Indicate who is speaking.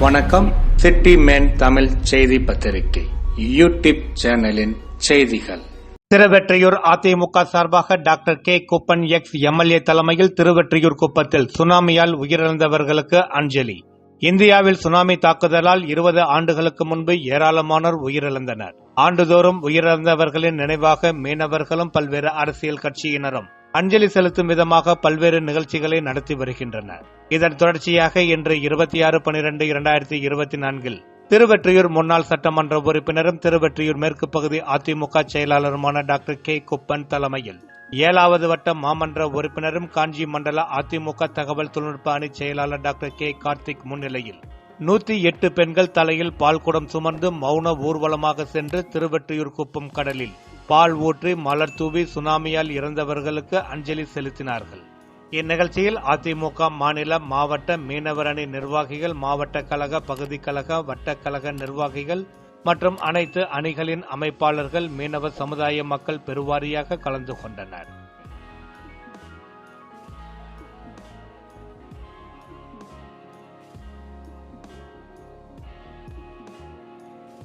Speaker 1: வணக்கம். City man Tamil செய்தி பத்திரிகை யூடியூப் சேனலின் செய்திகள். திருவெற்றியூர் அதிமுக சார்பாக doctor K. Kuppan ex. MLA தலைமையில் திருவெற்றியூர் குப்பத்தில் சுனாமியால் உயிரிழந்தவர்களுக்கு அஞ்சலி. இந்தியாவில் சுனாமி தாக்குதலால் இருபது ஆண்டுகளுக்கு முன்பு ஏராளமானோர் உயிரிழந்தனர். ஆண்டுதோறும் உயிரிழந்தவர்களின் நினைவாக மீனவர்களும் பல்வேறு அரசியல் கட்சியினரும் அஞ்சலி செலுத்தும் விதமாக பல்வேறு நிகழ்ச்சிகளை நடத்தி வருகின்றனர். இதன் தொடர்ச்சியாக இன்று இருபத்தி ஆறு பனிரெண்டு இரண்டாயிரத்தி இருபத்தி நான்கில் திருவெற்றியூர் முன்னாள் சட்டமன்ற உறுப்பினரும் திருவெற்றியூர் மேற்கு பகுதி அதிமுக செயலாளருமான டாக்டர் கே. குப்பன் தலைமையில் ஏழாவது வட்ட மாமன்ற உறுப்பினரும் காஞ்சி மண்டல அதிமுக தகவல் தொழில்நுட்ப அணி செயலாளர் டாக்டர் கே. கார்த்திக் முன்னிலையில் நூத்தி எட்டு பெண்கள் தலையில் பால் குடம் சுமந்து மௌன ஊர்வலமாக சென்று திருவெற்றியூர் குப்பம் கடலில் பால் ஊற்றி மலர் தூவி சுனாமியால் இறந்தவர்களுக்கு அஞ்சலி செலுத்தினார்கள். இந்நிகழ்ச்சியில் அதிமுக மாநில மாவட்ட மீனவர் அணி நிர்வாகிகள் மாவட்ட கழக பகுதி கழக வட்டக்கழக நிர்வாகிகள் மற்றும் அனைத்து அணிகளின் அமைப்பாளர்கள் மீனவ சமுதாய மக்கள் பெருவாரியாக கலந்து கொண்டனர்.